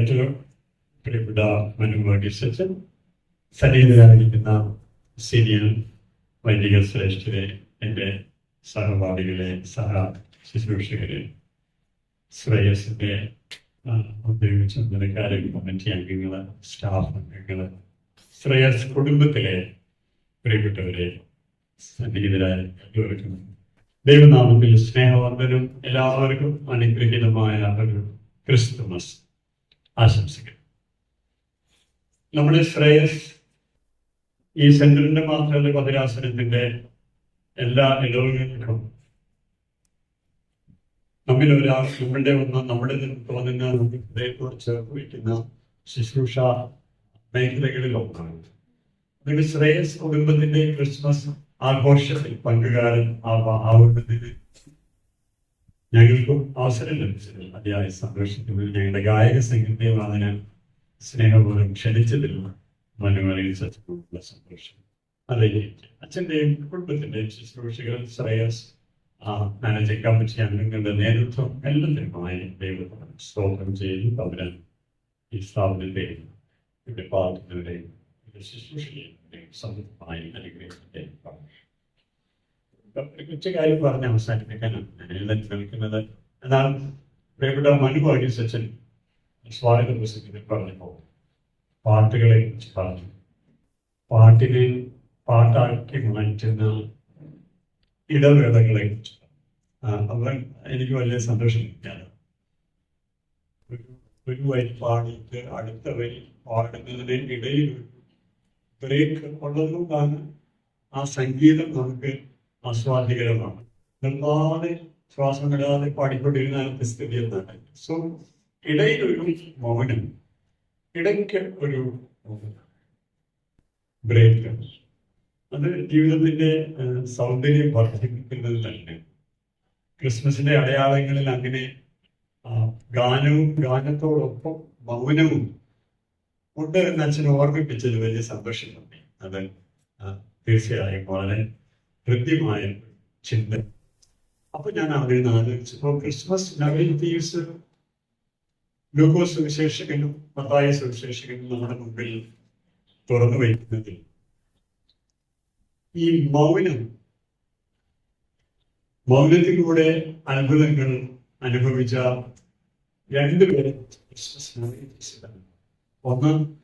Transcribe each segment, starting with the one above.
പ്രിയപ്പെട്ട മനുഭാഗ്യസച്ചൻ സന്നിഹിതരായിരിക്കുന്ന സീനിയർ വൈദിക ശ്രേഷ്ഠരെ എന്റെ സഹപാഠികളെ സഹ ശുശ്രൂഷകരെ ശ്രേയസിന്റെ ഔദ്യോഗിക ചുമതലക്കാരെ കമ്മിറ്റി അംഗങ്ങൾ സ്റ്റാഫ് അംഗങ്ങൾ ശ്രേയസ് കുടുംബത്തിലെ പ്രിയപ്പെട്ടവരെ സന്നിഹിതരായ എല്ലാവർക്കും ദൈവനാമത്തിൽ സ്നേഹവർദ്ധനും എല്ലാവർക്കും അനുഗ്രഹീതമായ ഒരു ക്രിസ്തുമസ്. ആശംസിക്കുന്നു. നമ്മുടെ ശ്രേയസ് ഈ സെന്ററിന്റെ മാത്രമല്ല പതിരാസനത്തിന്റെ എല്ലാ ഇടവുകൾക്കും നമ്മിൽ ഒരാൾ നമ്മളുടെ ഒന്ന് നമ്മുടെ തോന്നുന്ന ഹൃദയത്തോട് ചേർത്ത് വയ്ക്കുന്ന ശുശ്രൂഷ മേഖലകളിലൊന്നാണ് അതിന് ശ്രേയസ് കുടുംബത്തിന്റെ ക്രിസ്മസ് ആഘോഷത്തിൽ പങ്കുകാരൻ ആ ആവുന്നതിന് ഞങ്ങൾക്കും അവസരം ലഭിച്ചതിൽ അതിയായ സന്തോഷിക്കുന്നത് ഞങ്ങളുടെ ഗായക സംഘത്തെ അതിന് സ്നേഹപൂർവം ക്ഷണിച്ചതിൽ സത്യമുള്ള സന്തോഷം അതെ അച്ഛന്റെയും കുടുംബത്തിന്റെയും ശുശ്രൂഷകൾ ശ്രേയസ് മാനേജിംഗ് കമ്മിറ്റി അംഗങ്ങളുടെ നേതൃത്വം എല്ലാത്തിനുമായി ദൈവത്തിന് സ്തോത്രം ചെയ്തു പകരാൻ ഈ സ്ഥാപനത്തെയും ഇവിടെ പാർട്ടികളുടെയും ശുശ്രൂഷയെയും സമൃദ്ധമായി അനുഗ്രഹിക്കട്ടെ. കൊച്ചു കാര്യം പറഞ്ഞ് അവസാനിപ്പിക്കാനാണ് ശ്രമിക്കുന്നത് എന്നാൽ പ്രിയപ്പെട്ട മനുഭാഗ്യ സച്ചൻ സ്വാഗത പുസ്തകത്തിൽ പറഞ്ഞപ്പോൾ പാട്ടുകളെ കുറിച്ച് പറഞ്ഞു. പാട്ടിനെ പാട്ടാക്കി മാറ്റുന്ന ഇടവേളകളെ കുറിച്ച് അവൻ എനിക്ക് വലിയ സന്തോഷം ഒരു ഒരു വരി പാടിയിട്ട് അടുത്ത വരി ഇടയിൽ ബ്രേക്ക് ഉള്ളതുകൊണ്ടാണ് ആ സംഗീതം നമുക്ക് ആസ്വാദികരമാണ്. നിർമ്മാതെ ശ്വാസം വിടാതെ പാടിക്കൊണ്ടിരുന്ന സ്ഥിതി എന്നാണ് സോ ഇടയിലൊരു മൗനം ഇടയ്ക്ക് ഒരു ബ്രേക്ക്. അത് ജീവിതത്തിന്റെ സൗന്ദര്യം വർദ്ധിപ്പിക്കുന്നത് തന്നെ. ക്രിസ്മസിന്റെ അടയാളങ്ങളിൽ അങ്ങനെ ഗാനവും ഗാനത്തോടൊപ്പം മൗനവും ഉണ്ട് എന്ന് അച്ഛൻ ഓർമ്മിപ്പിച്ചത് വലിയ സന്തോഷം തന്നെ. അത് തീർച്ചയായും വളരെ ഹൃദ്യമായ ചിന്ത അപ്പൊ ഞാൻ ആദ്യം ആലോചിച്ചു ആലോചിച്ചപ്പോ ക്രിസ്മസ് നവീസ് ഗ്ലൂക്കോസ് ലൂക്കോസ് സുവിശേഷകനും മത്തായ സുവിശേഷകനും നമ്മുടെ മുമ്പിൽ തുറന്നു വയ്ക്കുന്നതിൽ ഈ മൗനം മൗനത്തിലൂടെ അത്ഭുതങ്ങൾ അനുഭവിച്ച രണ്ടുപേരും. ഒന്ന്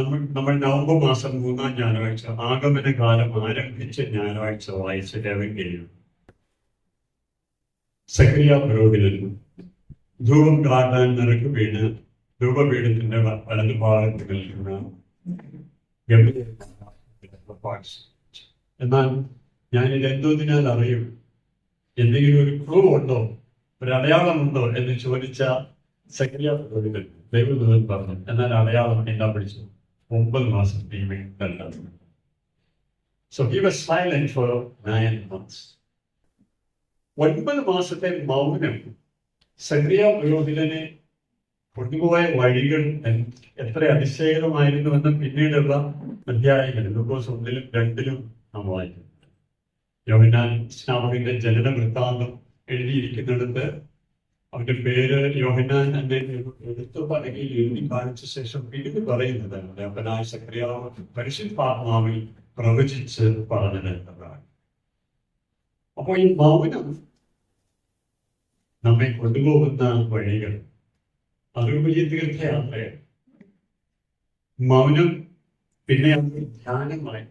നമ്മൾ നമ്മൾ നവംബർ മാസം മൂന്നാം ഞായറാഴ്ച ആഗമന കാലം ആരംഭിച്ച ഞായറാഴ്ച വായിച്ച രവങ്കയും സക്രിയ പുരോഹിതനും ധൂപം കാട്ടാൻ നിറക്ക് വീണ് ധൂപപീഠത്തിന്റെ വലതു ഭാഗത്ത് നിൽക്കുന്ന എന്നാൽ ഞാൻ ഇത് എന്തോതിനാൽ അറിയും. എന്തെങ്കിലും ഒരു ക്ലൂ ഉണ്ടോ? ഒരു അടയാളമുണ്ടോ എന്ന് ചോദിച്ച സക്രിയ പുരോഹിതൻ ദൈവദൂതൻ പറഞ്ഞു എന്നാൽ അടയാളം എന്താ പിടിച്ചു ഒമ്പത് മാസം ടീമിൽ so he was silent for nine months ഒൻപത് മാസത്തെ മൗനം സക്രിയ പുരോഹിതനെ കൊണ്ടുപോയ വഴികൾ എത്ര അതിശയകരമായിരുന്നുവെന്ന് പിന്നീടുള്ള അധ്യായങ്ങളിൽ ലൂക്കോസ് ഒന്നിലും രണ്ടിലും നാം വായിക്കുന്നു യോഹന്നാൻ സ്നാപകന്റെ ജനന വൃത്താന്തം എഴുതിയിരിക്കുന്നിടത്ത് അവന്റെ പേര് യോഹനാൻ എന്നെ എടുത്തു പറയുകയിൽ എഴുതി കാണിച്ച ശേഷം വീട് പറയുന്നത് അപ്പനായ സക്രിയാവ് പരിശുദ്ധാത്മാവിൽ പ്രവചിച്ച് പറഞ്ഞത് എന്നതാണ്. അപ്പോൾ ഈ മൗനം നമ്മെ കൊണ്ടുപോകുന്ന വഴികൾ അതൊരു വലിയ തീർത്ഥയാത്രയാണ്. മൗനം പിന്നെ ധ്യാനമായി.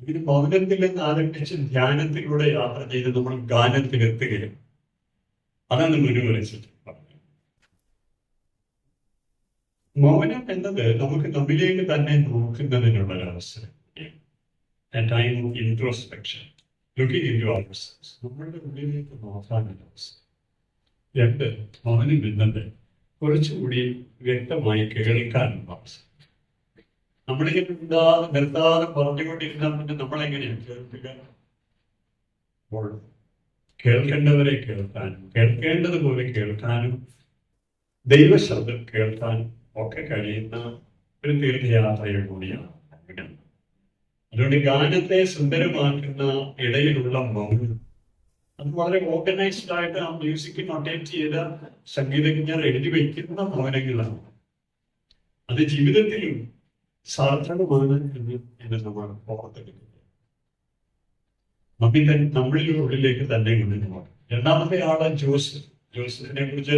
ഇതിന് മൗനത്തിൽ നിന്ന് ആരംഭിച്ച് ധ്യാനത്തിലൂടെ യാത്ര ചെയ്ത് നമ്മൾ ഗാനത്തിലെത്തുകയും അതാണ് മുരുവരച്ചിട്ട് മൗനം എന്നത് നമുക്ക് നമ്മിലേക്ക് തന്നെ നോക്കുന്നതിനുള്ള ഒരു അവസരം ഇൻട്രോസ്പെക്ഷൻ നമ്മളുടെ ഉള്ളിലേക്ക് നോക്കാനുള്ള അവസരം. രണ്ട് മൗനം എന്നത് കുറച്ചുകൂടി വ്യക്തമായി കേൾക്കാനുള്ള അവസരം. നമ്മളിങ്ങനെ ഉണ്ടാതെ നിർത്താതെ പറഞ്ഞുകൊണ്ടിരുന്നാൽ പിന്നെ നമ്മളെങ്ങനെയാണ് കേൾക്കുക? കേൾക്കേണ്ടവരെ കേൾക്കാനും കേൾക്കേണ്ടതുപോലെ കേൾക്കാനും ദൈവശബ്ദം കേൾക്കാനും ഒക്കെ കഴിയുന്ന ഒരു തീർത്ഥയാത്രയും കൂടിയാണ്. അതുകൊണ്ട് ഗാനത്തെ സുന്ദരമാക്കുന്ന ഇടയിലുള്ള മൗനം. അത് വളരെ ഓർഗനൈസ്ഡ് ആയിട്ട് ആ മ്യൂസിക് നൊട്ടേറ്റ് ചെയ്ത സംഗീതജ്ഞർ എഴുതി വയ്ക്കുന്ന മൗനങ്ങളാണ്. അത് ജീവിതത്തിലും സാർത്ഥകമാണ് എന്ന് നമ്മൾ ഓർത്തെടുക്കുന്നത് നമ്മി തന്നെ നമ്മളിൽ ഉള്ളിലേക്ക് തന്നെ കൊണ്ടു രണ്ടാമത്തെ ആൾ ജോസഫ് ജോസഫിനെ കുറിച്ച്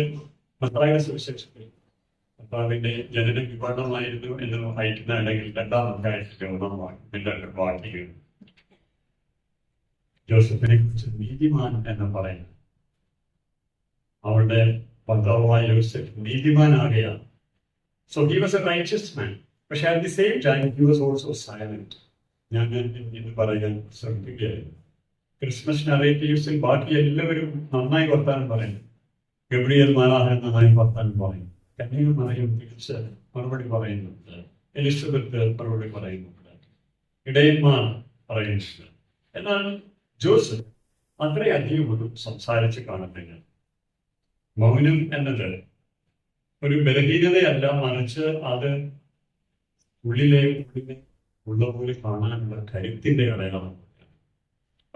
മത്തായുടെ സുവിശേഷത്തിൽ കർത്താവിന്റെ ജനന വിവാദമായിരുന്നു എന്ന് വായിക്കുന്ന രണ്ടാം രണ്ടാമത്തെ ഒന്നാം ജോസഫിനെ കുറിച്ച് നീതിമാൻ എന്ന് പറയുന്നു. അവളുടെ ഭർത്താവായ Joseph നീതിമാനാകുകയാണ് so he was a righteous man പക്ഷെ at the same time he was also silent ഞാൻ ഇത് പറയാൻ ശ്രമിക്കുകയായിരുന്നു. ക്രിസ്മസ് നറേറ്റീവ്സിൽ ബാക്കി എല്ലാവരും നന്നായി വർത്താനം പറയും. ഗബ്രിയൽ മാലാഹൻ നന്നായി വർത്താനം പറയും. കന്യക മറിയം തിരിച്ച് മറുപടി പറയുന്നുണ്ട്. എലിസബത്ത് മറുപടി പറയുന്നുണ്ട്. ഇടയന്മാർ പറയുന്നുണ്ട് എന്നാൽ ജോസഫ് അത്രയധികം ഒന്നും സംസാരിച്ച് കാണട്ടെങ്കിൽ മൗനം എന്നത് ഒരു ബലഹീനതയല്ല. മറിച്ച് അത് ഉള്ളിലെ ഉള്ളിലെ ഉള്ള പോലെ കാണാനുള്ള കരുത്തിന്റെ അടയാളമാണ്.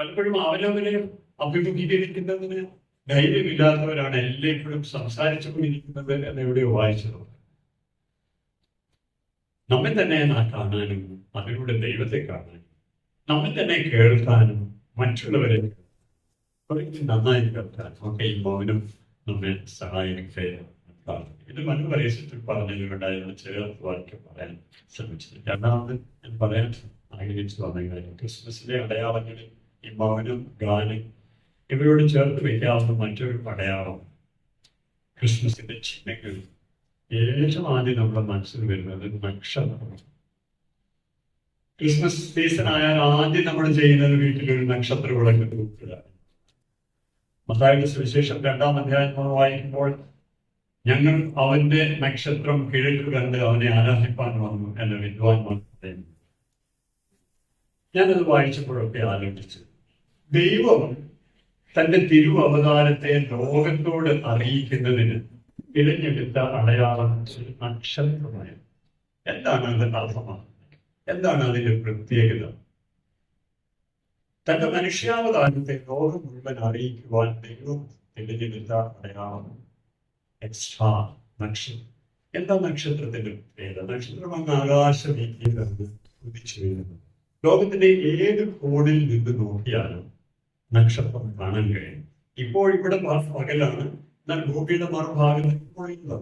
പലപ്പോഴും അവരവരെ അഭിമുഖീകരിക്കുന്നതിന് ധൈര്യമില്ലാത്തവരാണ് എല്ലായ്പ്പോഴും സംസാരിച്ചുകൊണ്ടിരിക്കുന്നത് എന്ന് എവിടെയോ വായിച്ചത് നമ്മെ തന്നെ കാണാനും അതിലൂടെ ദൈവത്തെ കാണാനും നമ്മെ തന്നെ കേൾക്കാനും മറ്റുള്ളവരെ നന്നായി കേൾക്കാൻ ഒക്കെ ഈ മൗനം നമ്മെ സഹായിക്കുകയാണ്. ഇത് മറ്റു പരീക്ഷത്തിൽ പറഞ്ഞതിലുണ്ടായിരുന്ന ചേർത്ത് വാക്യം പറയാൻ ശ്രമിച്ചത് രണ്ടാമത് ഞാൻ പറയാൻ ആഗ്രഹിച്ചു വന്ന കാര്യം ക്രിസ്മസിലെ അടയാളങ്ങളിൽ ഈ മൗനം ഗാനം ഇവരോട് ചേർത്ത് വയ്ക്കാവുന്ന മറ്റൊരു അടയാളം ക്രിസ്മസിന്റെ ചിഹ്നങ്ങൾ. ഏറ്റവും ആദ്യം നമ്മുടെ മനസ്സിൽ വരുന്നത് നക്ഷത്രമാണ്. ക്രിസ്മസ് സീസൺ ആയാൽ ആദ്യം നമ്മൾ ചെയ്യുന്നത് വീട്ടിലൊരു നക്ഷത്ര വിളക്ക് തൂക്കുക മത്തായുടെ സുവിശേഷം രണ്ടാം അധ്യായം വായിക്കുമ്പോൾ ഞങ്ങൾ അവന്റെ നക്ഷത്രം കിഴക്ക് കണ്ട് അവനെ ആരാധിപ്പാൻ വന്നു എന്ന വിദ്വാൻ പറയുന്നു ഞാനത് വായിച്ചപ്പോഴൊക്കെ ആലോചിച്ചു. ദൈവം തന്റെ തിരു അവതാരത്തെ ലോകത്തോട് അറിയിക്കുന്നതിന് തിരഞ്ഞെടുത്ത അടയാളം ഒരു എന്താണ് അതിന്റെ അർത്ഥമാക്കുന്നത് എന്താണ് അതിന്റെ പ്രത്യേകത? തന്റെ മനുഷ്യാവതാരത്തെ ലോകം മുഴുവൻ അറിയിക്കുവാൻ ദൈവം തിരഞ്ഞെടുത്ത അടയാളം എക്സ്ട്രാ നക്ഷത്രം. എന്താ നക്ഷത്രത്തിന്റെ പ്രത്യേകത? നക്ഷത്രം അങ്ങ് നിന്ന് ഉദിച്ചു വീഴുന്നത് ലോകത്തിന്റെ ഏത് കോണിൽ നിന്ന് നോക്കിയാലും നക്ഷത്രം കാണാൻ കഴിയും. ഇപ്പോൾ ഇവിടെ പകലാണ്. എന്നാൽ ഭൂമിയുടെ മറുഭാഗത്ത്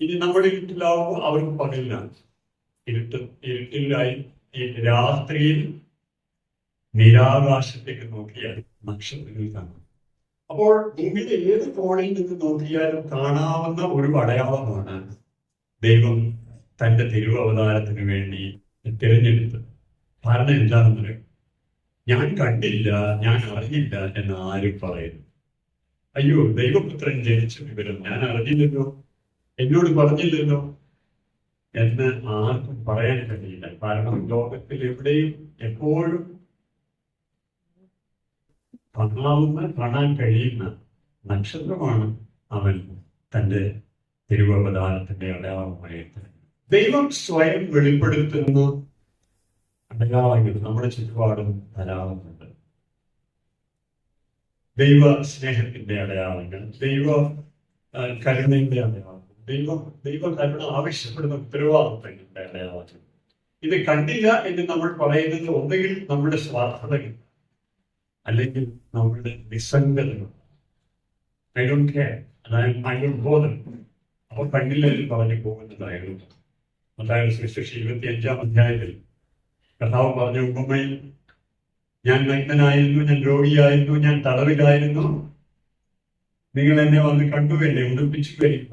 ഇനി നമ്മുടെ ഇരുട്ടിലാവുമ്പോൾ അവർക്ക് പകലിലാണ് ഇരുട്ട് ഇരുട്ടിലായി രാത്രിയിൽ നിരാകാശത്തേക്ക് നോക്കിയാൽ നക്ഷത്രങ്ങൾ കാണാം. അപ്പോൾ ഭൂമിയുടെ ഏത് കോണിൽ നിന്ന് നോക്കിയാലും കാണാവുന്ന ഒരു അടയാളമാണ് ദൈവം തന്റെ തിരുവവതാരത്തിന് വേണ്ടി തിരഞ്ഞെടുത്ത് കാരണം എന്താണെന്ന് ഞാൻ കണ്ടില്ല ഞാൻ അറിഞ്ഞില്ല എന്ന് ആരും പറയുന്നു. അയ്യോ ദൈവപുത്രൻ ജനിച്ച വിവരം ഞാൻ അറിഞ്ഞില്ലല്ലോ. എന്നോട് പറഞ്ഞില്ലല്ലോ എന്ന് ആർക്കും പറയാൻ കഴിയില്ല. കാരണം ലോകത്തിൽ എവിടെയും എപ്പോഴും കാണാവുന്ന കാണാൻ കഴിയുന്ന നക്ഷത്രമാണ് അവൻ തന്റെ തിരുവവതാരത്തിന്റെ അടയാളമായിട്ട് ദൈവം സ്വയം വെളിപ്പെടുത്തുന്ന. അടയാളങ്ങൾ നമ്മുടെ ചുറ്റുപാടും ധാരാളമുണ്ട്. ദൈവ സ്നേഹത്തിന്റെ അടയാളങ്ങൾ ദൈവ കരുണയുടെ അടയാളങ്ങൾ ദൈവ ദൈവ കരുണ ആവശ്യപ്പെടുന്ന ഉത്തരവാദിത്തങ്ങളുടെ അടയാളങ്ങൾ. ഇത് കണ്ടില്ല എന്ന് നമ്മൾ പറയുന്നത് ഒന്നുകിൽ നമ്മുടെ സ്വാർത്ഥതകൾ അല്ലെങ്കിൽ നമ്മുടെ നിസ്സംഗതകൾ. ഐ ഡോണ്ട് കെയർ കണ്ടില്ല എന്ന് പറഞ്ഞു പോകുന്നതായിരുന്നു. അതായത് സുവിശേഷ ഇരുപത്തി അഞ്ചാം അധ്യായത്തിൽ കഥാവ് പറഞ്ഞ ഉപമയിൽ ഞാൻ നഗ്നനായിരുന്നു ഞാൻ രോഗിയായിരുന്നു ഞാൻ തടവിലായിരുന്നു നിങ്ങൾ എന്നെ വന്ന് കണ്ടു എന്നെ ഉടുപ്പിച്ചു വരും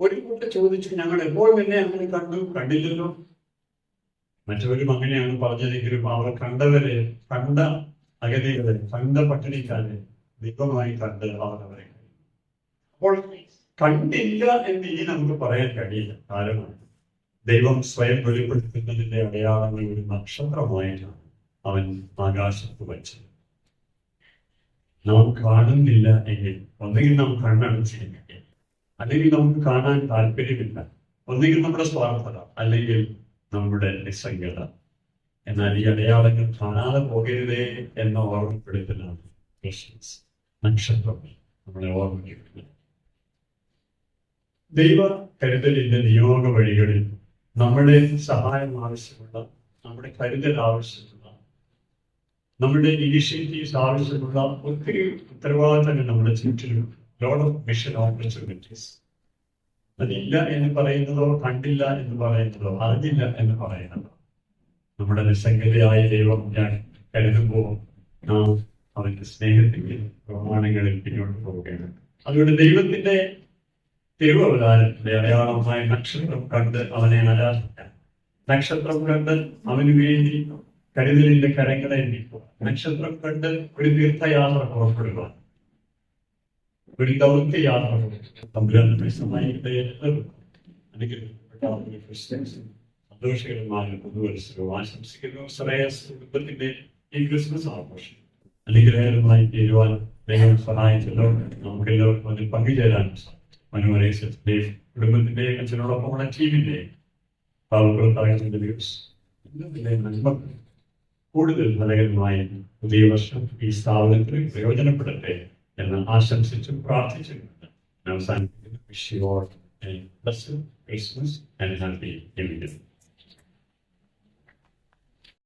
ഒരു കൂട്ടം ചോദിച്ചു ഞങ്ങൾ എപ്പോൾ എന്നെ അങ്ങനെ കണ്ടു? കണ്ടില്ലല്ലോ. മറ്റവരും അങ്ങനെയാണ് പറഞ്ഞതെങ്കിലും അവർ കണ്ടവരെ കണ്ട അഗതികളെ കണ്ട പട്ടിണിക്കാരെ ദൈവമായി കണ്ട് അവർ അവരെ അപ്പോൾ കണ്ടില്ല എന്ന് ഇനി നമുക്ക് പറയാൻ കഴിയില്ല കാരണം ദൈവം സ്വയം വെളിപ്പെടുത്തുന്നതിന്റെ അടയാളങ്ങൾ ഒരു നക്ഷത്രമായിട്ടാണ് അവൻ ആകാശത്ത് വച്ചത്. നാം കാണുന്നില്ല എങ്കിൽ ഒന്നുകിൽ നാം കണ്ണടച്ചിരിക്കട്ടെ അല്ലെങ്കിൽ നമുക്ക് കാണാൻ താല്പര്യമില്ല. ഒന്നുകിൽ നമ്മുടെ സ്വാർത്ഥത അല്ലെങ്കിൽ നമ്മുടെ നിസ്സംഗത. എന്നാൽ ഈ അടയാളങ്ങൾ കാണാതെ പോകരുതേ എന്ന ഓർമ്മപ്പെടുത്തലാണ് ക്രിസ്മസ് നക്ഷത്രം നമ്മളെ ഓർമ്മിക്കുന്നത് ദൈവ കരുതലിന്റെ നിയോഗ വഴികളിൽ നമ്മുടെ സഹായം ആവശ്യമുള്ള നമ്മുടെ കരുതൽ ആവശ്യമുള്ള നമ്മുടെ ഇനിഷ്യേറ്റീവ്സ് ആവശ്യമുള്ള ഒത്തിരി ഉത്തരവാദിത്തങ്ങൾ നമ്മുടെ ചുറ്റിലും ലോഡ് ഓഫ് മിഷൻ ഓപ്പർച്യൂണിറ്റീസ് അതില്ല എന്ന് പറയുന്നതോ കണ്ടില്ല എന്ന് പറയുന്നതോ അറിഞ്ഞില്ല എന്ന് പറയുന്നതോ. നമ്മുടെ നിസ്സംഗതയായ ദൈവം ഞാൻ കരുതുമ്പോൾ നാം അവന്റെ സ്നേഹത്തിന്റെ പ്രമാണങ്ങളിൽ പിന്നോട്ട് പോവുകയാണ്. അതുകൊണ്ട് ദൈവത്തിന്റെ തിരുവവതാരത്തിന്റെ അടയാളമായ നക്ഷത്രം കണ്ട് അവനെ ആരാധിക്കാം. നക്ഷത്രം കണ്ട് അവന് വേണ്ടി കരുതലിന്റെ കരങ്ങളെ നീക്കുക. നക്ഷത്രം കണ്ട് ഒരു തീർത്ഥയാത്ര പുറപ്പെടുക. ഒരു ദൗത്യയാത്ര സന്തോഷകരമായ പുതുവത്സരവും ആശംസിക്കുന്നു. ഈ ക്രിസ്മസ് ആഘോഷം അനുഗ്രഹകരമായി തീരുവാൻ ദൈവം സഹായിച്ചല്ലോ നമുക്ക് എല്ലാവർക്കും അതിൽ പങ്കുചേരാനും മനോരേശത്തിന്റെയും കുടുംബത്തിന്റെയും അച്ഛനോടൊപ്പമുള്ള ടീമിന്റെയും പാവപ്പെടുത്താകുന്ന ദിവസം. കൂടുതൽ ഫലകരമായി പുതിയ വർഷം ഈ സ്ഥാപനത്തിന് പ്രയോജനപ്പെടട്ടെ എന്ന് ആശംസിച്ചും പ്രാർത്ഥിച്ചുകൊണ്ട് അവസാനിപ്പിക്കുന്നു. Wish you all Christmas and happy new